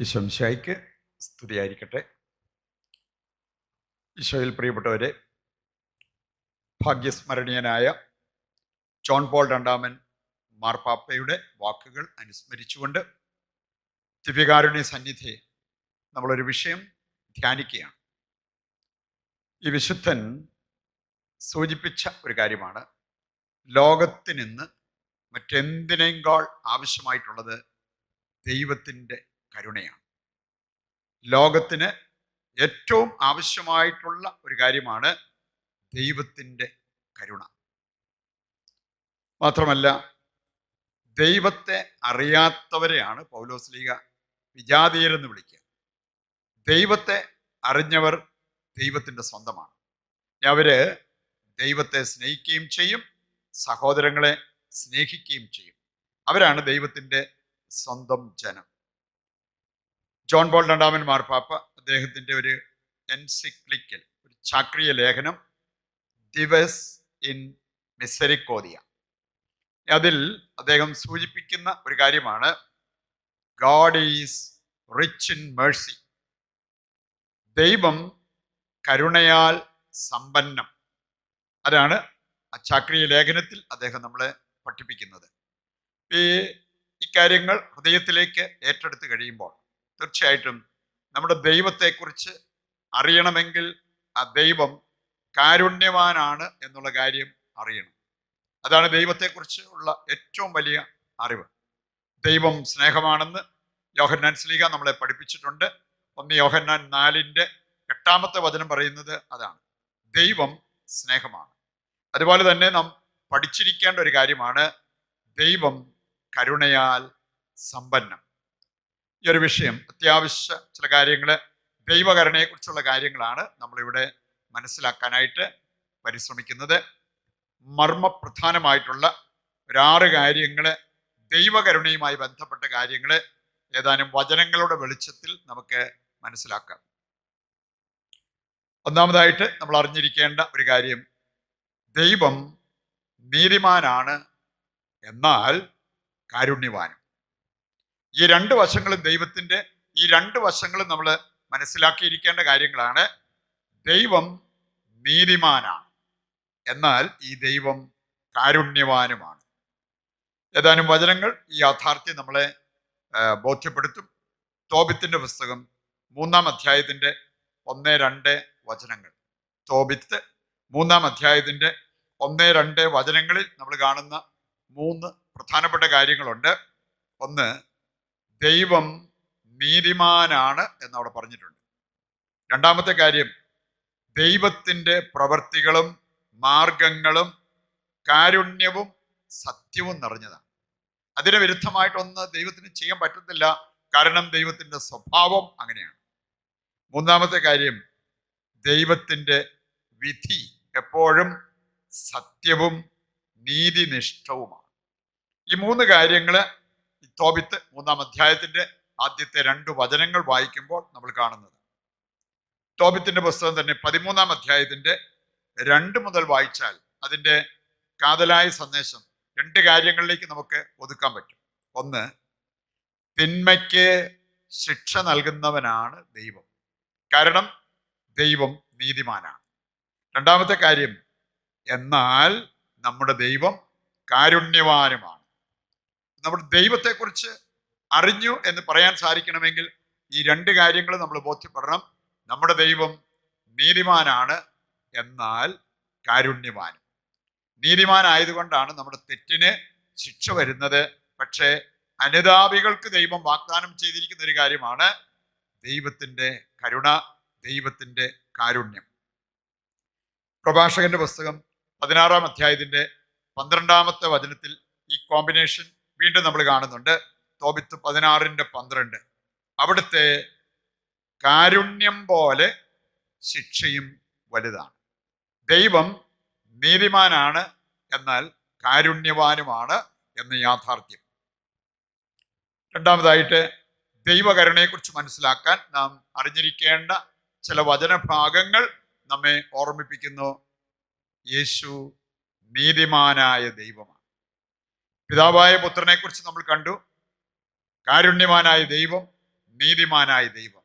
ഈശംശായിക്ക് സ്തുതിയായിരിക്കട്ടെ. ഈശോയിൽ പ്രിയപ്പെട്ടവരെ ഭാഗ്യസ്മരണീയനായ ജോൺ പോൾ രണ്ടാമൻ മാർപ്പാപ്പയുടെ വാക്കുകൾ അനുസ്മരിച്ചുകൊണ്ട് ദിവ്യകാരുണ്യ സന്നിധി നമ്മളൊരു വിഷയം ധ്യാനിക്കുകയാണ്. ഈ വിശുദ്ധൻ സൂചിപ്പിച്ച ഒരു കാര്യമാണ്. ലോകത്തിനിന്ന് മറ്റെന്തിനേക്കാൾ ആവശ്യമായിട്ടുള്ളത് ദൈവത്തിന്റെ കരുണയാണ്. ലോകത്തിന് ഏറ്റവും ആവശ്യമായിട്ടുള്ള ഒരു കാര്യമാണ് ദൈവത്തിന്റെ കരുണ. മാത്രമല്ല ദൈവത്തെ അറിയാത്തവരെയാണ് പൗലോസ്ലീഗ വിജാതീയരെന്ന് വിളിക്കുക. ദൈവത്തെ അറിഞ്ഞവർ ദൈവത്തിന്റെ സ്വന്തമാണ്. അവർ ദൈവത്തെ സ്നേഹിക്കുകയും ചെയ്യും സഹോദരങ്ങളെ സ്നേഹിക്കുകയും ചെയ്യും. അവരാണ് ദൈവത്തിന്റെ സ്വന്തം ജനം. ജോൺ ബോൾ രണ്ടാമൻ മാർപ്പാപ്പ അദ്ദേഹത്തിന്റെ ഒരു എൻസിക്ലിക്കൽ ഒരു ചാക്രിയ ലേഖനം ദിവസ് ഇൻ മിസരിക്കോദിയ. അതിൽ അദ്ദേഹം സൂചിപ്പിക്കുന്ന ഒരു കാര്യമാണ് God is rich in mercy. ദൈവം കരുണയാൽ സമ്പന്നം. അതാണ് ആ ചാക്രിയ ലേഖനത്തിൽ അദ്ദേഹം നമ്മളെ പഠിപ്പിക്കുന്നത്. ഈ ഇക്കാര്യങ്ങൾ ഹൃദയത്തിലേക്ക് ഏറ്റെടുത്ത് കഴിയുമ്പോൾ തീർച്ചയായിട്ടും നമ്മുടെ ദൈവത്തെക്കുറിച്ച് അറിയണമെങ്കിൽ ആ ദൈവം കാരുണ്യവാനാണ് എന്നുള്ള കാര്യം അറിയണം. അതാണ് ദൈവത്തെക്കുറിച്ച് ഉള്ള ഏറ്റവും വലിയ അറിവ്. ദൈവം സ്നേഹമാണെന്ന് യോഹന്നാൻ സ്ലീഗ നമ്മളെ പഠിപ്പിച്ചിട്ടുണ്ട്. ഒന്ന് യോഹന്നാൻ നാലിന്റെ എട്ടാമത്തെ വചനം പറയുന്നത് അതാണ്. ദൈവം സ്നേഹമാണ്. അതുപോലെ തന്നെ നാം പഠിച്ചിരിക്കേണ്ട ഒരു കാര്യമാണ് ദൈവം കരുണയാൽ സമ്പന്നം ഈ ഒരു വിഷയം അത്യാവശ്യ ചില കാര്യങ്ങൾ ദൈവകരണയെക്കുറിച്ചുള്ള കാര്യങ്ങളാണ് നമ്മളിവിടെ മനസ്സിലാക്കാനായിട്ട് പരിശ്രമിക്കുന്നത്. മർമ്മപ്രധാനമായിട്ടുള്ള ഒരാറ് കാര്യങ്ങൾ ദൈവകരുണയുമായി ബന്ധപ്പെട്ട കാര്യങ്ങൾ ഏതാനും വചനങ്ങളുടെ വെളിച്ചത്തിൽ നമുക്ക് മനസ്സിലാക്കാം. ഒന്നാമതായിട്ട് നമ്മൾ അറിഞ്ഞിരിക്കേണ്ട ഒരു കാര്യം ദൈവം നീതിമാനാണ് എന്നാൽ കാരുണ്യവാനും. ഈ രണ്ട് വശങ്ങളും ദൈവത്തിന്റെ ഈ രണ്ട് വശങ്ങളും നമ്മൾ മനസ്സിലാക്കിയിരിക്കേണ്ട കാര്യങ്ങളാണ്. ദൈവം നീതിമാനാണ്. എന്നാൽ ഈ ദൈവം കാരുണ്യവാനുമാണ്. ഏതാനും വചനങ്ങൾ ഈ യാഥാർത്ഥ്യം നമ്മളെ ബോധ്യപ്പെടുത്തും. തോബിത്തിന്റെ പുസ്തകം മൂന്നാം അധ്യായത്തിന്റെ ഒന്ന് രണ്ട് വചനങ്ങൾ. തോബിത്ത് മൂന്നാം അധ്യായത്തിന്റെ ഒന്ന് രണ്ട് വചനങ്ങളിൽ നമ്മൾ കാണുന്ന മൂന്ന് പ്രധാനപ്പെട്ട കാര്യങ്ങളുണ്ട്. ഒന്ന് ദൈവം നീതിമാനാണ് എന്നവിടെ പറഞ്ഞിട്ടുണ്ട്. രണ്ടാമത്തെ കാര്യം ദൈവത്തിന്റെ പ്രവർത്തികളും മാർഗങ്ങളും കാരുണ്യവും സത്യവും നിറഞ്ഞതാണ്. അതിന് വിരുദ്ധമായിട്ടൊന്ന് ദൈവത്തിന് ചെയ്യാൻ പറ്റത്തില്ല കാരണം ദൈവത്തിന്റെ സ്വഭാവം അങ്ങനെയാണ്. മൂന്നാമത്തെ കാര്യം ദൈവത്തിന്റെ വിധി എപ്പോഴും സത്യവും നീതിനിഷ്ഠവുമാണ്. ഈ മൂന്ന് കാര്യങ്ങൾ തോബിത്ത് മൂന്നാം അധ്യായത്തിന്റെ ആദ്യത്തെ രണ്ട് വചനങ്ങൾ വായിക്കുമ്പോൾ നമ്മൾ കാണുന്നത്. തോബിത്തിന്റെ പുസ്തകം തന്നെ പതിമൂന്നാം അധ്യായത്തിന്റെ രണ്ട് മുതൽ വായിച്ചാൽ അതിന്റെ കാതലായ സന്ദേശം രണ്ട് കാര്യങ്ങളിലേക്ക് നമുക്ക് ഒതുക്കാൻ പറ്റും. ഒന്ന് തിന്മയ്ക്ക് ശിക്ഷ നൽകുന്നവനാണ് ദൈവം. കാരണം ദൈവം നീതിമാനാണ്. രണ്ടാമത്തെ കാര്യം എന്നാൽ നമ്മുടെ ദൈവം കാരുണ്യവാനുമാണ്. നമ്മുടെ ദൈവത്തെക്കുറിച്ച് അറിഞ്ഞു എന്ന് പറയാൻ സാധിക്കണമെങ്കിൽ ഈ രണ്ട് കാര്യങ്ങൾ നമ്മൾ ബോധ്യപ്പെടണം. നമ്മുടെ ദൈവം നീതിമാനാണ് എന്നാൽ കാരുണ്യവാനും. നീതിമാനായതുകൊണ്ടാണ് നമ്മുടെ തെറ്റിന് ശിക്ഷ വരുന്നത്. പക്ഷേ അനുതാപികൾക്ക് ദൈവം വാഗ്ദാനം ചെയ്തിരിക്കുന്ന ഒരു കാര്യമാണ് ദൈവത്തിന്റെ കരുണ ദൈവത്തിന്റെ കാരുണ്യം. പ്രഭാഷകന്റെ പുസ്തകം പതിനാറാം അധ്യായത്തിന്റെ പന്ത്രണ്ടാമത്തെ വചനത്തിൽ ഈ കോമ്പിനേഷൻ വീണ്ടും നമ്മൾ കാണുന്നുണ്ട്. തോബിത്ത് പതിനാറിന്റെ പന്ത്രണ്ട്. അവിടുത്തെ കാരുണ്യം പോലെ ശിക്ഷയും വലുതാണ്. ദൈവം നീതിമാനാണ് എന്നാൽ കാരുണ്യവാനുമാണ് എന്ന യാഥാർത്ഥ്യം. രണ്ടാമതായിട്ട് ദൈവകരുണയെക്കുറിച്ച് മനസ്സിലാക്കാൻ നാം അറിഞ്ഞിരിക്കേണ്ട ചില വചനഭാഗങ്ങൾ നമ്മെ ഓർമ്മിപ്പിക്കുന്നു. യേശു നീതിമാനായ ദൈവമാണ്. പിതാവായ പുത്രനെ കുറിച്ച് നമ്മൾ കണ്ടു. കാരുണ്യവാനായ ദൈവം നീതിമാനായ ദൈവം.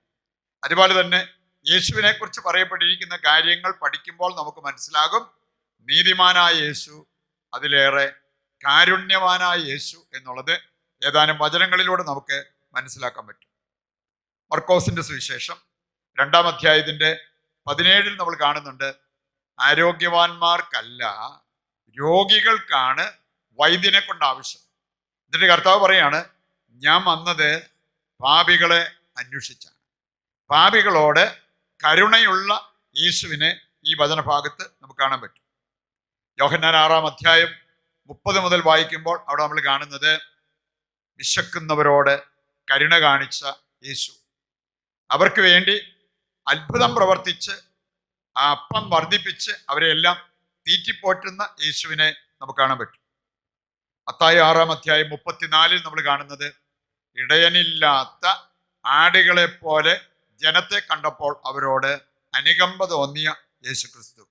അതുപോലെ തന്നെ യേശുവിനെ കുറിച്ച് പറയപ്പെട്ടിരിക്കുന്ന കാര്യങ്ങൾ പഠിക്കുമ്പോൾ നമുക്ക് മനസ്സിലാകും. നീതിമാനായ യേശു അതിലേറെ കാരുണ്യവാനായ യേശു എന്നുള്ളത് ഏതാനും വചനങ്ങളിലൂടെ നമുക്ക് മനസ്സിലാക്കാൻ പറ്റും. മർക്കോസിന്റെ സുവിശേഷം രണ്ടാം അധ്യായത്തിന്റെ പതിനേഴിൽ നമ്മൾ കാണുന്നുണ്ട്. ആരോഗ്യവാന്മാർക്കല്ല രോഗികൾക്കാണ് വൈദ്യനെ കൊണ്ട് ആവശ്യം. എന്നിട്ട് കർത്താവ് പറയാണ് ഞാൻ വന്നത് പാപികളെ അന്വേഷിച്ചാണ്. പാപികളോട് കരുണയുള്ള യേശുവിനെ ഈ വചനഭാഗത്ത് നമുക്ക് കാണാൻ പറ്റും. യോഹന്നാൻ ആറാം അധ്യായം മുപ്പത് മുതൽ വായിക്കുമ്പോൾ അവിടെ നമ്മൾ കാണുന്നത് വിശക്കുന്നവരോട് കരുണ കാണിച്ച യേശു. അവർക്ക് വേണ്ടി അത്ഭുതം പ്രവർത്തിച്ച് ആ അപ്പം വർദ്ധിപ്പിച്ച് അവരെല്ലാം തീറ്റിപ്പോറ്റുന്ന യേശുവിനെ നമുക്ക് കാണാൻ പറ്റും. അത്തായി ആറാം അധ്യായം മുപ്പത്തിനാലിൽ നമ്മൾ കാണുന്നത് ഇടയനില്ലാത്ത ആടുകളെ പോലെ ജനത്തെ കണ്ടപ്പോൾ അവരോട് അനുകമ്പ തോന്നിയ യേശു ക്രിസ്തു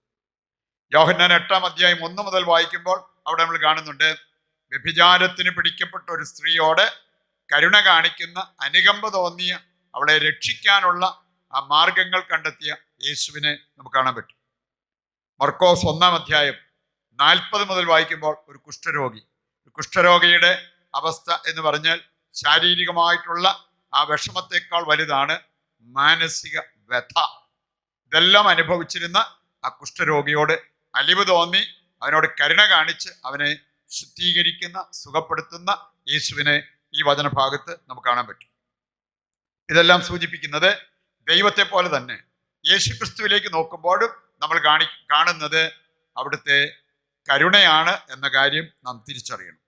യോഹന്നാൻ എട്ടാം അധ്യായം ഒന്ന് മുതൽ വായിക്കുമ്പോൾ അവിടെ നമ്മൾ കാണുന്നുണ്ട് വ്യഭിചാരത്തിന് പിടിക്കപ്പെട്ട ഒരു സ്ത്രീയോട് കരുണ കാണിക്കുന്ന അനുകമ്പ തോന്നിയ അവളെ രക്ഷിക്കാനുള്ള ആ മാർഗങ്ങൾ കണ്ടെത്തിയ യേശുവിനെ നമുക്ക് കാണാൻ പറ്റും. മർക്കോസ് ഒന്നാം അധ്യായം നാൽപ്പത് മുതൽ വായിക്കുമ്പോൾ ഒരു കുഷ്ഠരോഗി കുഷ്ഠരോഗിയുടെ അവസ്ഥ എന്ന് പറഞ്ഞാൽ ശാരീരികമായിട്ടുള്ള ആ വിഷമത്തെക്കാൾ വലുതാണ് മാനസിക വ്യഥ. ഇതെല്ലാം അനുഭവിച്ചിരുന്ന ആ കുഷ്ഠരോഗിയോട് അലിവ് തോന്നി അവനോട് കരുണ കാണിച്ച് അവനെ ശുദ്ധീകരിക്കുന്ന സുഖപ്പെടുത്തുന്ന യേശുവിനെ ഈ വചനഭാഗത്ത് നമുക്ക് കാണാൻ പറ്റും. ഇതെല്ലാം സൂചിപ്പിക്കുന്നത് ദൈവത്തെ പോലെ തന്നെ യേശു ക്രിസ്തുവിലേക്ക് നോക്കുമ്പോഴും നമ്മൾ കാണി കാണുന്നത് അവിടുത്തെ കരുണയാണ് എന്ന കാര്യം നാം തിരിച്ചറിയണം.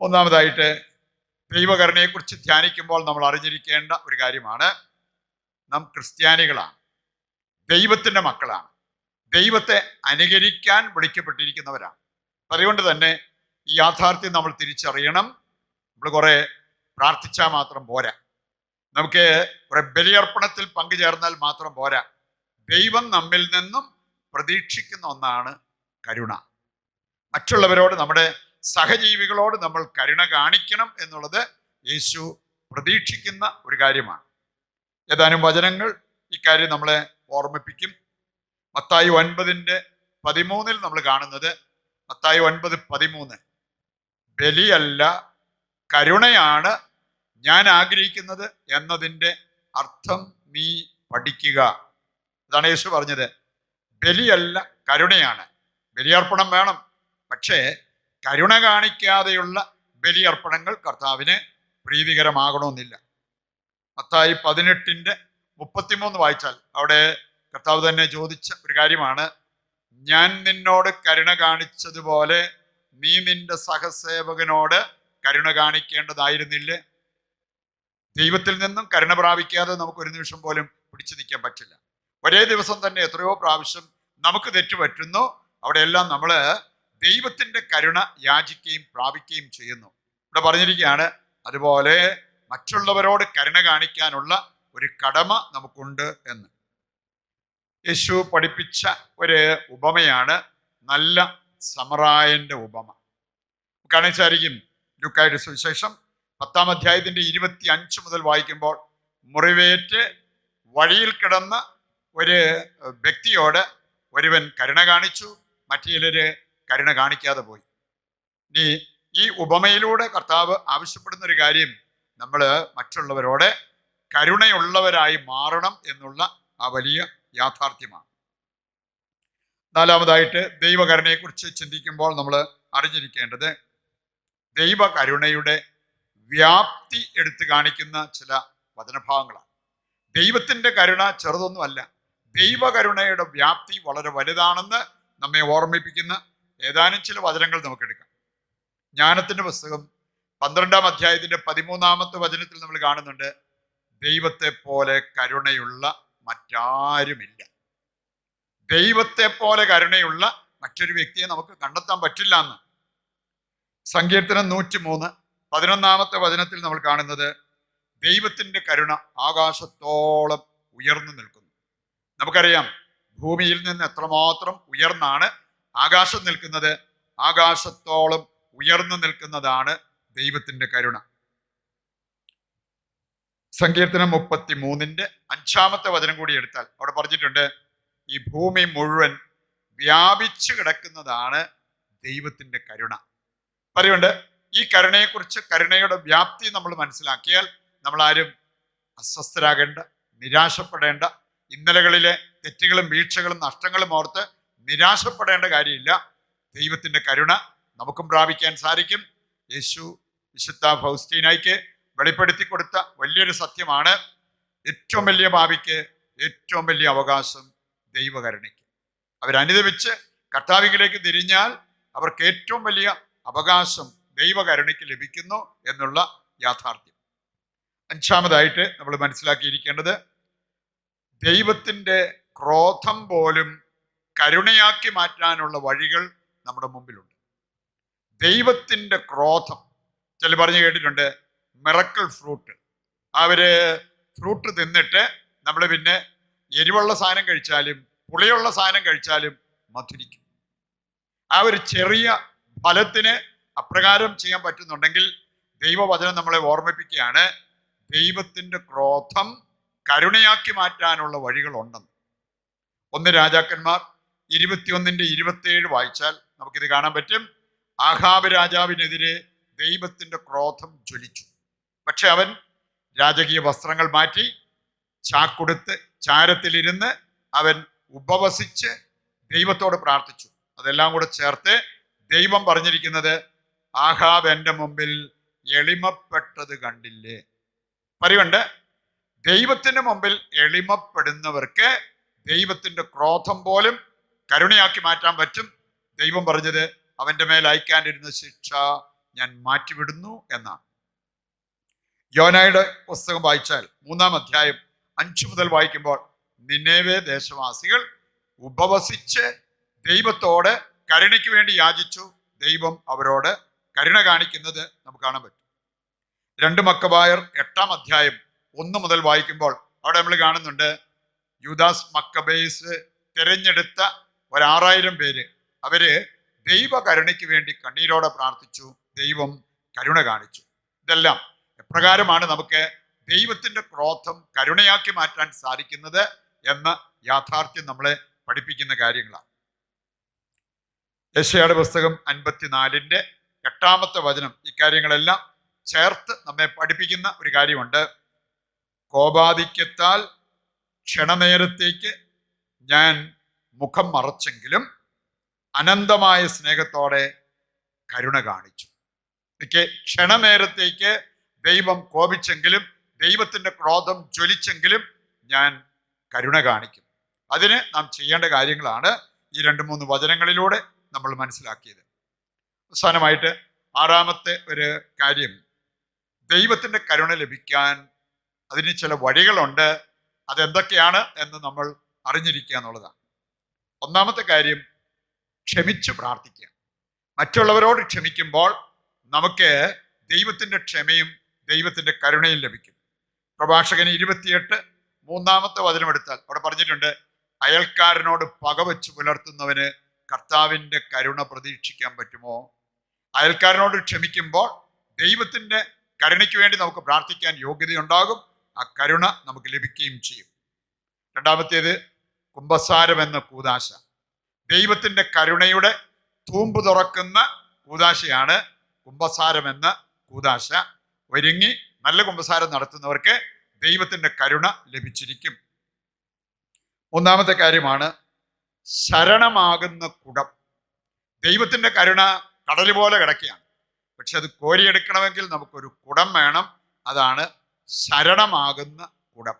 ഒന്നാമതായിട്ട് ദൈവകരുണയെക്കുറിച്ച് ധ്യാനിക്കുമ്പോൾ നമ്മൾ അറിഞ്ഞിരിക്കേണ്ട ഒരു കാര്യമാണ്. നാം ക്രിസ്ത്യാനികളാണ്. ദൈവത്തിന്റെ മക്കളാണ്. ദൈവത്തെ അനുകരിക്കാൻ വിളിക്കപ്പെട്ടിരിക്കുന്നവരാണ്. അതുകൊണ്ട് തന്നെ ഈ യാഥാർത്ഥ്യം നമ്മൾ തിരിച്ചറിയണം. നമ്മൾ കുറേ പ്രാർത്ഥിച്ചാൽ മാത്രം പോരാ. നമുക്ക് കുറെ ബലിയർപ്പണത്തിൽ പങ്കുചേർന്നാൽ മാത്രം പോരാ. ദൈവം നമ്മിൽ നിന്നും പ്രതീക്ഷിക്കുന്ന ഒന്നാണ് കരുണ. മറ്റുള്ളവരോട് നമ്മുടെ സഹജീവികളോട് നമ്മൾ കരുണ കാണിക്കണം എന്നുള്ളത് യേശു പ്രതീക്ഷിക്കുന്ന ഒരു കാര്യമാണ്. ഏതാനും വചനങ്ങൾ ഇക്കാര്യം നമ്മളെ ഓർമ്മിപ്പിക്കും. മത്തായി ഒൻപതിന്റെ പതിമൂന്നിൽ നമ്മൾ കാണുന്നത് മത്തായി ഒൻപത് പതിമൂന്ന് ബലിയല്ല കരുണയാണ് ഞാൻ ആഗ്രഹിക്കുന്നത് എന്നതിന്റെ അർത്ഥം നീ പഠിക്കുക. അതാണ് യേശു പറഞ്ഞത്. ബലിയല്ല കരുണയാണ്. ബലിയർപ്പണം വേണം. പക്ഷേ കരുണ കാണിക്കാതെയുള്ള ബലിയർപ്പണങ്ങൾ കർത്താവിന് പ്രീതികരമാകണമെന്നില്ല. മത്തായി പതിനെട്ടിന്റെ മുപ്പത്തിമൂന്ന് വായിച്ചാൽ അവിടെ കർത്താവ് തന്നെ ചോദിച്ച ഒരു കാര്യമാണ്. ഞാൻ നിന്നോട് കരുണ കാണിച്ചതുപോലെ നീ നിന്റെ സഹസേവകനോട് കരുണ കാണിക്കേണ്ടതായിരുന്നില്ലേ. ദൈവത്തിൽ നിന്നും കരുണ പ്രാപിക്കാതെ നമുക്ക് ഒരു നിമിഷം പോലും പിടിച്ചു നിൽക്കാൻ പറ്റില്ല. ഒരേ ദിവസം തന്നെ എത്രയോ പ്രാവശ്യം നമുക്ക് തെറ്റുപറ്റുന്നു. അവിടെയെല്ലാം നമ്മൾ ദൈവത്തിന്റെ കരുണ യാചിക്കുകയും പ്രാപിക്കുകയും ചെയ്യുന്നു. ഇവിടെ പറഞ്ഞിരിക്കുകയാണ് അതുപോലെ മറ്റുള്ളവരോട് കരുണ കാണിക്കാനുള്ള ഒരു കടമ നമുക്കുണ്ട് എന്ന്. യേശു പഠിപ്പിച്ച ഒരു ഉപമയാണ് നല്ല സമറായന്റെ ഉപമ. കാണിച്ചായിരിക്കും ലുക്കായുടെ സുവിശേഷം പത്താം അധ്യായത്തിന്റെ ഇരുപത്തി അഞ്ച് മുതൽ വായിക്കുമ്പോൾ മുറിവേറ്റ് വഴിയിൽ കിടന്ന ഒരു വ്യക്തിയോട് ഒരുവൻ കരുണ കാണിച്ചു മറ്റു ചിലര് കരുണ കാണിക്കാതെ പോയി. ഇനി ഈ ഉപമയിലൂടെ കർത്താവ് ആവശ്യപ്പെടുന്ന ഒരു കാര്യം നമ്മൾ മറ്റുള്ളവരോട് കരുണയുള്ളവരായി മാറണം എന്നുള്ള ആ വലിയ യാഥാർത്ഥ്യമാണ്. നാലാമതായിട്ട് ദൈവകരുണയെക്കുറിച്ച് ചിന്തിക്കുമ്പോൾ നമ്മൾ അറിഞ്ഞിരിക്കേണ്ടത് ദൈവകരുണയുടെ വ്യാപ്തി എടുത്തു കാണിക്കുന്ന ചില വചനഭാഗങ്ങളാണ്. ദൈവത്തിന്റെ കരുണ ചെറുതൊന്നുമല്ല. ദൈവകരുണയുടെ വ്യാപ്തി വളരെ വലുതാണെന്ന് നമ്മെ ഓർമ്മിപ്പിക്കുന്ന ഏതാനും ചില വചനങ്ങൾ നമുക്കെടുക്കാം. ജ്ഞാനത്തിന്റെ പുസ്തകം പന്ത്രണ്ടാം അധ്യായത്തിന്റെ പതിമൂന്നാമത്തെ വചനത്തിൽ നമ്മൾ കാണുന്നുണ്ട് ദൈവത്തെ പോലെ കരുണയുള്ള മറ്റാരുമില്ല. ദൈവത്തെ പോലെ കരുണയുള്ള മറ്റൊരു വ്യക്തിയെ നമുക്ക് കണ്ടെത്താൻ പറ്റില്ല എന്ന്. സങ്കീർത്തനം നൂറ്റി മൂന്ന് പതിനൊന്നാമത്തെ വചനത്തിൽ നമ്മൾ കാണുന്നത് ദൈവത്തിന്റെ കരുണ ആകാശത്തോളം ഉയർന്നു നിൽക്കുന്നു. നമുക്കറിയാം ഭൂമിയിൽ നിന്ന് എത്രമാത്രം ഉയർന്നാണ് ആകാശം നിൽക്കുന്നത്? ആകാശത്തോളം ഉയർന്നു നിൽക്കുന്നതാണ് ദൈവത്തിന്റെ കരുണ. സങ്കീർത്തനം മുപ്പത്തി മൂന്നിന്റെ അഞ്ചാമത്തെ വചനം കൂടി എടുത്താൽ അവിടെ പറഞ്ഞിട്ടുണ്ട് ഈ ഭൂമി മുഴുവൻ വ്യാപിച്ചു കിടക്കുന്നതാണ് ദൈവത്തിന്റെ കരുണ. പറയുണ്ട് ഈ കരുണയെക്കുറിച്ച് കരുണയുടെ വ്യാപ്തി നമ്മൾ മനസ്സിലാക്കിയാൽ നമ്മൾ ആരും അസ്വസ്ഥരാകേണ്ട നിരാശപ്പെടേണ്ട ഇന്നലകളിലെ തെറ്റുകളും വീഴ്ചകളും നഷ്ടങ്ങളും ഓർത്ത് നിരാശപ്പെടേണ്ട കാര്യമില്ല. ദൈവത്തിന്റെ കരുണ നമുക്കും പ്രാപിക്കാൻ സാധിക്കും. യേശു വിശുദ്ധ ഫൗസ്റ്റീനായിക്ക് വെളിപ്പെടുത്തി കൊടുത്ത വലിയൊരു സത്യമാണ്. ഏറ്റവും വലിയ ഭാവിക്ക് ഏറ്റവും വലിയ അവകാശം ദൈവകരുണയ്ക്ക്. അവരനുദവിച്ച് കർത്താവിലേക്ക് തിരിഞ്ഞാൽ അവർക്ക് ഏറ്റവും വലിയ അവകാശം ദൈവകരുണയ്ക്ക് ലഭിക്കുന്നു എന്നുള്ള യാഥാർത്ഥ്യം. അഞ്ചാമതായിട്ട് നമ്മൾ മനസ്സിലാക്കിയിരിക്കേണ്ടത് ദൈവത്തിന്റെ ക്രോധം പോലും കരുണയാക്കി മാറ്റാനുള്ള വഴികൾ നമ്മുടെ മുമ്പിലുണ്ട്. ദൈവത്തിന്റെ ക്രോധം. ചില പറഞ്ഞു കേട്ടിട്ടുണ്ട് മിറക്കിൾ ഫ്രൂട്ട് അവർ ഫ്രൂട്ട് തിന്നിട്ട് നമ്മൾ പിന്നെ എരിവുള്ള സാധനം കഴിച്ചാലും പുളിയുള്ള സാധനം കഴിച്ചാലും മധുരിക്കും. ആ ഒരു ചെറിയ ഫലത്തിന് അപ്രകാരം ചെയ്യാൻ പറ്റുന്നുണ്ടെങ്കിൽ ദൈവവചനം നമ്മളെ ഓർമ്മിപ്പിക്കുകയാണ് ദൈവത്തിന്റെ ക്രോധം കരുണയാക്കി മാറ്റാനുള്ള വഴികളുണ്ടെന്ന്. ഒന്ന് രാജാക്കന്മാർ ഇരുപത്തിയൊന്നിന്റെ ഇരുപത്തിയേഴ് വായിച്ചാൽ നമുക്കിത് കാണാൻ പറ്റും. ആഹാബ് രാജാവിനെതിരെ ദൈവത്തിന്റെ ക്രോധം ജ്വലിച്ചു. പക്ഷെ അവൻ രാജകീയ വസ്ത്രങ്ങൾ മാറ്റി ചാക്കൊടുത്ത് ചാരത്തിലിരുന്ന് അവൻ ഉപവസിച്ച് ദൈവത്തോട് പ്രാർത്ഥിച്ചു. അതെല്ലാം കൂടെ ചേർത്ത് ദൈവം പറഞ്ഞിരിക്കുന്നത് ആഹാബ് എന്റെ മുമ്പിൽ എളിമപ്പെട്ടത് കണ്ടില്ലേ? പറയുണ്ട് ദൈവത്തിന് മുമ്പിൽ എളിമപ്പെടുന്നവർക്ക് ദൈവത്തിന്റെ ക്രോധം പോലും കരുണയാക്കി മാറ്റാൻ പറ്റും. ദൈവം പറഞ്ഞത് അവന്റെ മേൽ അയക്കാനിരുന്ന ശിക്ഷ ഞാൻ മാറ്റിവിടുന്നു എന്നാണ്. യോനായുടെ പുസ്തകം വായിച്ചാൽ മൂന്നാം അധ്യായം അഞ്ചു മുതൽ വായിക്കുമ്പോൾ നിന്നേവേ ദേശവാസികൾ ഉപവസിച്ച് ദൈവത്തോട് കരുണയ്ക്ക് വേണ്ടി യാചിച്ചു. ദൈവം അവരോട് കരുണ കാണിക്കുന്നത് നമുക്ക് കാണാൻ പറ്റും. രണ്ട് മക്കബായർ എട്ടാം അധ്യായം ഒന്ന് മുതൽ വായിക്കുമ്പോൾ അവിടെ നമ്മൾ കാണുന്നുണ്ട് യൂദാസ് മക്കബേസ് തിരഞ്ഞെടുത്ത ഒരാറായിരം പേര്. അവർ ദൈവ കരുണയ്ക്ക് വേണ്ടി കണ്ണീരോടെ പ്രാർത്ഥിച്ചു ദൈവം കരുണ കാണിച്ചു. ഇതെല്ലാം എപ്രകാരമാണ് നമുക്ക് ദൈവത്തിന്റെ ക്രോധം കരുണയാക്കി മാറ്റാൻ സാധിക്കുന്നത് എന്ന യാഥാർത്ഥ്യം നമ്മളെ പഠിപ്പിക്കുന്ന കാര്യങ്ങളാണ്. യശയുടെ പുസ്തകം അൻപത്തിനാലിന്റെ എട്ടാമത്തെ വചനം. ഇക്കാര്യങ്ങളെല്ലാം ചേർത്ത് നമ്മെ പഠിപ്പിക്കുന്ന ഒരു കാര്യമുണ്ട്. കോപാധിക്യത്താൽ ക്ഷണനേരത്തേക്ക് ഞാൻ മുഖം മറച്ചെങ്കിലും അനന്തമായ സ്നേഹത്തോടെ കരുണ കാണിച്ചു. എനിക്ക് ക്ഷണനേരത്തേക്ക് ദൈവം കോപിച്ചെങ്കിലും ദൈവത്തിന്റെ ക്രോധം ജ്വലിച്ചെങ്കിലും ഞാൻ കരുണ കാണിക്കും. അതിന് നാം ചെയ്യേണ്ട കാര്യങ്ങളാണ് ഈ രണ്ട് മൂന്ന് വചനങ്ങളിലൂടെ നമ്മൾ മനസ്സിലാക്കിയത്. അവസാനമായിട്ട് ആറാമത്തെ ഒരു കാര്യം ദൈവത്തിന്റെ കരുണ ലഭിക്കാൻ അതിന് ചില വഴികളുണ്ട് അതെന്തൊക്കെയാണ് എന്ന് നമ്മൾ അറിഞ്ഞിരിക്കുക എന്നുള്ളതാണ്. ഒന്നാമത്തെ കാര്യം ക്ഷമിച്ച് പ്രാർത്ഥിക്കുക. മറ്റുള്ളവരോട് ക്ഷമിക്കുമ്പോൾ നമുക്ക് ദൈവത്തിന്റെ ക്ഷമയും ദൈവത്തിന്റെ കരുണയും ലഭിക്കും. പ്രഭാഷകന് ഇരുപത്തിയെട്ട് മൂന്നാമത്തെ വചനം എടുത്താൽ അവിടെ പറഞ്ഞിട്ടുണ്ട് അയൽക്കാരനോട് പക പകവച്ച് പുലർത്തുന്നവന് കർത്താവിന്റെ കരുണ പ്രതീക്ഷിക്കാൻ പറ്റുമോ? അയൽക്കാരനോട് ക്ഷമിക്കുമ്പോൾ ദൈവത്തിന്റെ കരുണയ്ക്ക് വേണ്ടി നമുക്ക് പ്രാർത്ഥിക്കാൻ യോഗ്യതയുണ്ടാകും. ആ കരുണ നമുക്ക് ലഭിക്കുകയും ചെയ്യും. രണ്ടാമത്തേത് കുംഭസാരം എന്ന കൂതാശ. ദൈവത്തിന്റെ കരുണയുടെ തൂമ്പ് തുറക്കുന്ന കൂതാശയാണ് കുംഭസാരം എന്ന കൂതാശ. ഒരുങ്ങി നല്ല കുംഭസാരം നടത്തുന്നവർക്ക് ദൈവത്തിന്റെ കരുണ ലഭിച്ചിരിക്കും. മൂന്നാമത്തെ കാര്യമാണ് ശരണമാകുന്ന കുടം. ദൈവത്തിന്റെ കരുണ കടൽ പോലെ കിടക്കുകയാണ്. പക്ഷെ അത് കോരിയെടുക്കണമെങ്കിൽ നമുക്കൊരു കുടം വേണം. അതാണ് ശരണമാകുന്ന കുടം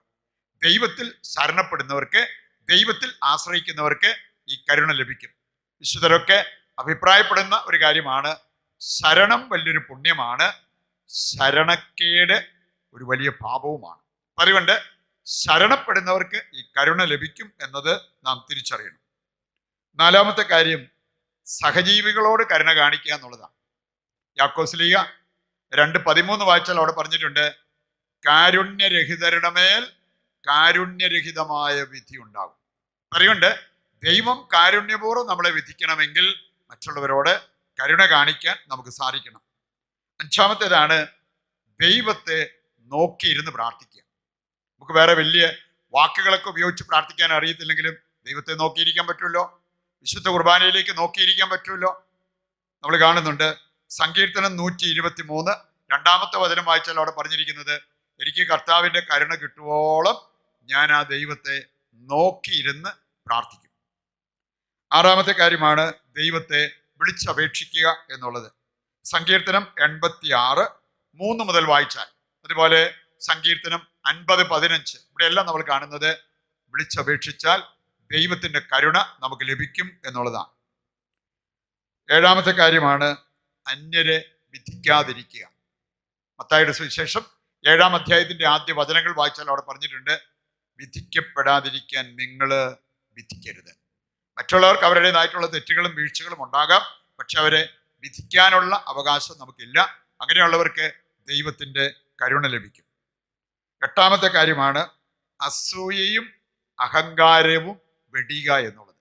ദൈവത്തിൽ ശരണപ്പെടുന്നവർക്ക് ദൈവത്തിൽ ആശ്രയിക്കുന്നവർക്ക് ഈ കരുണ ലഭിക്കും. വിശുദ്ധരൊക്കെ അഭിപ്രായപ്പെടുന്ന ഒരു കാര്യമാണ് ശരണം വലിയൊരു പുണ്യമാണ് ശരണക്കേട് ഒരു വലിയ പാപവുമാണ്. അതുകൊണ്ട് ശരണപ്പെടുന്നവർക്ക് ഈ കരുണ ലഭിക്കും എന്നത് നാം തിരിച്ചറിയണം. നാലാമത്തെ കാര്യം സഹജീവികളോട് കരുണ കാണിക്കുക എന്നുള്ളതാണ്. യാക്കോസ്ലീഗ രണ്ട് പതിമൂന്ന് വായിച്ചാൽ അവിടെ പറഞ്ഞിട്ടുണ്ട് കാരുണ്യരഹിതരുടെ മേൽ കാരുണ്യരഹിതമായ വിധി ഉണ്ടാകും. അറിയുണ്ട് ദൈവം കാരുണ്യപൂർവം നമ്മളെ വിധിക്കണമെങ്കിൽ മറ്റുള്ളവരോട് കരുണ കാണിക്കാൻ നമുക്ക് സാധിക്കണം. അഞ്ചാമത്തേതാണ് ദൈവത്തെ നോക്കിയിരുന്ന് പ്രാർത്ഥിക്കുക. നമുക്ക് വേറെ വലിയ വാക്കുകളൊക്കെ ഉപയോഗിച്ച് പ്രാർത്ഥിക്കാൻ അറിയത്തില്ലെങ്കിലും ദൈവത്തെ നോക്കിയിരിക്കാൻ പറ്റുമല്ലോ? വിശുദ്ധ കുർബാനയിലേക്ക് നോക്കിയിരിക്കാൻ പറ്റുമല്ലോ? നമ്മൾ കാണുന്നുണ്ട് സങ്കീർത്തനം നൂറ്റി ഇരുപത്തി മൂന്ന് രണ്ടാമത്തെ വചനം വായിച്ചാൽ അവിടെ പറഞ്ഞിരിക്കുന്നത് എനിക്ക് കർത്താവിന്റെ കരുണ കിട്ടുവോളം ഞാൻ ആ ദൈവത്തെ നോക്കിയിരുന്ന് പ്രാർത്ഥിക്കും. ആറാമത്തെ കാര്യമാണ് ദൈവത്തെ വിളിച്ചപേക്ഷിക്കുക എന്നുള്ളത്. സങ്കീർത്തനം എൺപത്തി ആറ് മൂന്ന് മുതൽ വായിച്ചാൽ. അതുപോലെ സങ്കീർത്തനം അൻപത് പതിനഞ്ച്. ഇവിടെയെല്ലാം നമ്മൾ കാണുന്നത് വിളിച്ചപേക്ഷിച്ചാൽ ദൈവത്തിന്റെ കരുണ നമുക്ക് ലഭിക്കും എന്നുള്ളതാണ്. ഏഴാമത്തെ കാര്യമാണ് അന്യരെ വിധിക്കാതിരിക്കുക. മത്തായുടെ സുവിശേഷം ഏഴാം അധ്യായത്തിന്റെ ആദ്യ വചനങ്ങൾ വായിച്ചാൽ അവിടെ പറഞ്ഞിട്ടുണ്ട് വിധിക്കപ്പെടാതിരിക്കാൻ നിങ്ങൾ വിധിക്കരുത്. മറ്റുള്ളവർക്ക് അവരുടേതായിട്ടുള്ള തെറ്റുകളും വീഴ്ചകളും ഉണ്ടാകാം പക്ഷെ അവരെ വിധിക്കാനുള്ള അവകാശം നമുക്കില്ല. അങ്ങനെയുള്ളവർക്ക് ദൈവത്തിന്റെ കരുണ ലഭിക്കും. എട്ടാമത്തെ കാര്യമാണ് അസൂയയും അഹങ്കാരവും വെടിയുക എന്നുള്ളത്.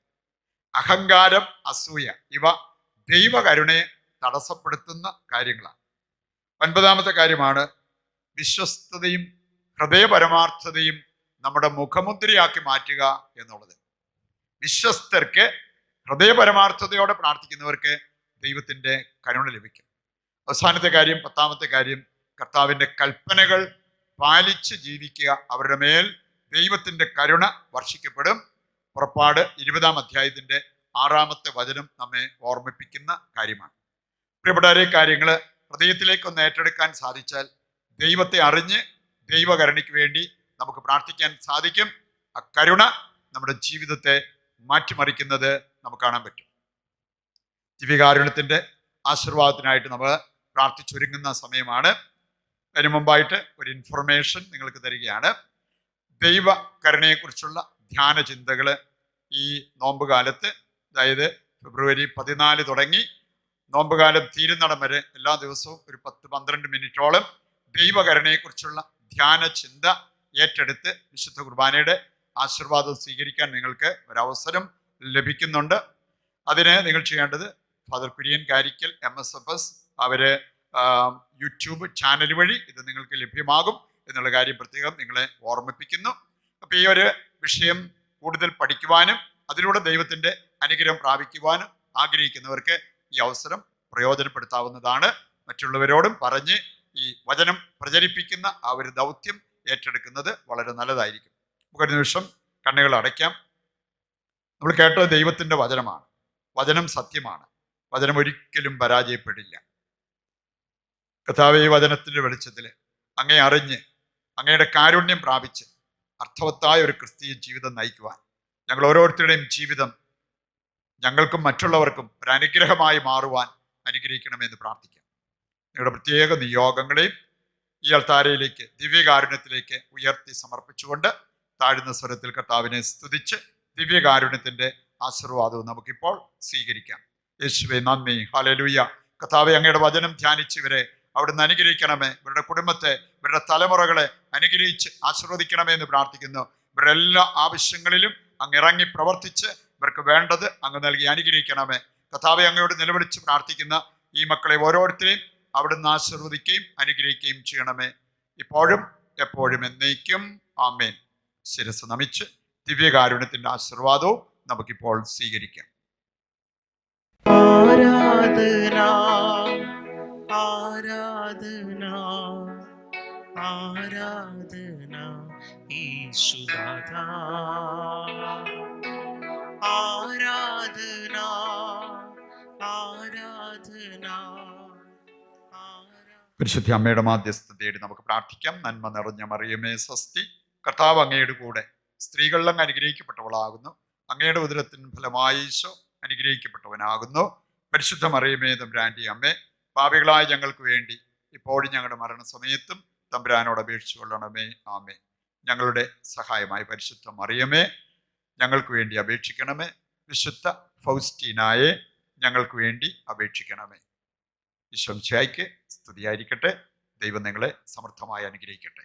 അഹങ്കാരം അസൂയ ഇവ ദൈവകരുണയെ തടസ്സപ്പെടുത്തുന്ന കാര്യങ്ങളാണ്. ഒൻപതാമത്തെ കാര്യമാണ് വിശ്വസ്തതയും ഹൃദയപരമാർത്ഥതയും നമ്മുടെ മുഖമുദ്രയാക്കി മാറ്റുക എന്നുള്ളത്. വിശ്വസ്തർക്ക് ഹൃദയപരമാർത്ഥതയോടെ പ്രാർത്ഥിക്കുന്നവർക്ക് ദൈവത്തിന്റെ കരുണ ലഭിക്കും. അവസാനത്തെ കാര്യം പത്താമത്തെ കാര്യം കർത്താവിന്റെ കൽപ്പനകൾ പാലിച്ച് ജീവിക്കുക. അവരുടെ മേൽ ദൈവത്തിന്റെ കരുണ വർഷിക്കപ്പെടും. പുറപ്പാട് ഇരുപതാം അധ്യായത്തിന്റെ ആറാമത്തെ വചനം നമ്മെ ഓർമ്മിപ്പിക്കുന്ന കാര്യമാണ്. പ്രിയപ്പെട്ടവരെ കാര്യങ്ങൾ ഹൃദയത്തിലേക്കൊന്ന് ഏറ്റെടുക്കാൻ സാധിച്ചാൽ ദൈവത്തെ അറിഞ്ഞ് ദൈവകരുണയ്ക്ക് വേണ്ടി നമുക്ക് പ്രാർത്ഥിക്കാൻ സാധിക്കും. ആ കരുണ നമ്മുടെ ജീവിതത്തെ മാറ്റിമറിക്കുന്നത് നമുക്ക് കാണാൻ പറ്റും. ദിവ്യകാരുണത്തിന്റെ ആശീർവാദത്തിനായിട്ട് നമ്മൾ പ്രാർത്ഥിച്ചൊരുങ്ങുന്ന സമയമാണ്. അതിനു മുമ്പായിട്ട് ഒരു ഇൻഫർമേഷൻ നിങ്ങൾക്ക് തരികയാണ്. ദൈവ കരുണയെക്കുറിച്ചുള്ള ധ്യാന ചിന്തകൾ ഈ നോമ്പ് കാലത്ത് അതായത് ഫെബ്രുവരി പതിനാല് തുടങ്ങി. നോമ്പുകാലം തീരുന്നിടം വരെ എല്ലാ ദിവസവും ഒരു പത്ത് പന്ത്രണ്ട് മിനിറ്റോളം ദൈവകരുണയെക്കുറിച്ചുള്ള ധ്യാന ചിന്ത ഏറ്റെടുത്ത് വിശുദ്ധ കുർബാനയുടെ ആശീർവാദം സ്വീകരിക്കാൻ നിങ്ങൾക്ക് ഒരവസരം ലഭിക്കുന്നുണ്ട്. അതിന് നിങ്ങൾ ചെയ്യേണ്ടത് father Kurian Karikkal M S F S അവർ യൂട്യൂബ് ചാനൽ വഴി ഇത് നിങ്ങൾക്ക് ലഭ്യമാകും എന്നുള്ള കാര്യം പ്രത്യേകം നിങ്ങളെ ഓർമ്മിപ്പിക്കുന്നു. അപ്പൊ ഈ ഒരു വിഷയം കൂടുതൽ പഠിക്കുവാനും അതിലൂടെ ദൈവത്തിന്റെ അനുഗ്രഹം പ്രാപിക്കുവാനും ആഗ്രഹിക്കുന്നവർക്ക് ഈ അവസരം പ്രയോജനപ്പെടുത്താവുന്നതാണ്. മറ്റുള്ളവരോടും പറഞ്ഞ് ഈ വചനം പ്രചരിപ്പിക്കുന്ന ആ ഒരു ദൗത്യം ഏറ്റെടുക്കുന്നത് വളരെ നല്ലതായിരിക്കും. നമുക്കൊരു നിമിഷം കണ്ണുകൾ അടയ്ക്കാം. നമ്മൾ കേട്ടത് ദൈവത്തിന്റെ വചനമാണ്. വചനം സത്യമാണ്. വചനം ഒരിക്കലും പരാജയപ്പെടില്ല. കഥാവ് ഈ വചനത്തിന്റെ വെളിച്ചത്തിൽ അങ്ങേ അറിഞ്ഞ് അങ്ങയുടെ കാരുണ്യം പ്രാപിച്ച് അർത്ഥവത്തായ ഒരു ക്രിസ്തീയ ജീവിതം നയിക്കുവാൻ ഞങ്ങൾ ഓരോരുത്തരുടെയും ജീവിതം ഞങ്ങൾക്കും മറ്റുള്ളവർക്കും ഒരു അനുഗ്രഹമായി മാറുവാൻ അനുഗ്രഹിക്കണമെന്ന് പ്രാർത്ഥിക്കാം. നിങ്ങളുടെ പ്രത്യേക നിയോഗങ്ങളെയും ഈ അൾത്താരയിലേക്ക് ദിവ്യകാരുണ്യത്തിലേക്ക് ഉയർത്തി സമർപ്പിച്ചുകൊണ്ട് താഴ്ന്ന സ്വരത്തിൽ കർത്താവിനെ സ്തുതിച്ച് ദിവ്യകാരുണ്യത്തിന്റെ ആശീർവാദവും നമുക്കിപ്പോൾ സ്വീകരിക്കാം. യേശുവെ നന്ദി. ഹലലുയ്യ കർത്താവെ അങ്ങയുടെ വചനം ധ്യാനിച്ച് ഇവരെ അവിടുന്ന് അനുഗ്രഹിക്കണമേ. ഇവരുടെ കുടുംബത്തെ ഇവരുടെ തലമുറകളെ അനുഗ്രഹിച്ച് ആശീർവദിക്കണമേ എന്ന് പ്രാർത്ഥിക്കുന്നു. ഇവരുടെ എല്ലാ ആവശ്യങ്ങളിലും അങ്ങ് ഇറങ്ങി പ്രവർത്തിച്ച് ഇവർക്ക് വേണ്ടത് അങ്ങ് നൽകി അനുഗ്രഹിക്കണമേ. കഥാവെ അങ്ങയോട് നിലവിളിച്ച് പ്രാർത്ഥിക്കുന്ന ഈ മക്കളെ ഓരോരുത്തരെയും അവിടുന്ന് ആശീർവദിക്കുകയും അനുഗ്രഹിക്കുകയും ചെയ്യണമേ. ഇപ്പോഴും എപ്പോഴും എന്നേക്കും. ആമേൻ. ശിരസ് നമിച്ച് ദിവ്യകാരുണ്യത്തിന്റെ ആശീർവാദവും നമുക്കിപ്പോൾ സ്വീകരിക്കാം. ആരാധന ആരാധന ആരാധന ആരാധന ആരാധന ആരാ- പരിശുദ്ധ അമ്മയുടെ മാധ്യസ്ഥ തേടി നമുക്ക് പ്രാർത്ഥിക്കാം. നന്മ നിറഞ്ഞ മറിയമേ സ്വസ്തി കർത്താവ് അങ്ങയുടെ കൂടെ സ്ത്രീകളിൽ അങ്ങ് അനുഗ്രഹിക്കപ്പെട്ടവളാകുന്നു. അങ്ങയുടെ ഉദരത്തിന് ഫലമായി ഈശോ അനുഗ്രഹിക്കപ്പെട്ടവനാകുന്നു. പരിശുദ്ധ മറിയമേ തമ്പുരാന്റെ അമ്മേ പാപികളായ ഞങ്ങൾക്ക് വേണ്ടി ഇപ്പോഴും ഞങ്ങളുടെ മരണസമയത്തും തമ്പുരാനോട് അപേക്ഷിച്ചു കൊള്ളണമേ. ആമേ ഞങ്ങളുടെ സഹായമായി പരിശുദ്ധ മറിയമേ ഞങ്ങൾക്ക് വേണ്ടി അപേക്ഷിക്കണമേ. വിശുദ്ധ ഫൗസ്റ്റീനായെ ഞങ്ങൾക്ക് വേണ്ടി അപേക്ഷിക്കണമേ. വിശ്വംശായിക്ക് സ്തുതിയായിരിക്കട്ടെ. ദൈവം നിങ്ങളെ സമർത്ഥമായി അനുഗ്രഹിക്കട്ടെ.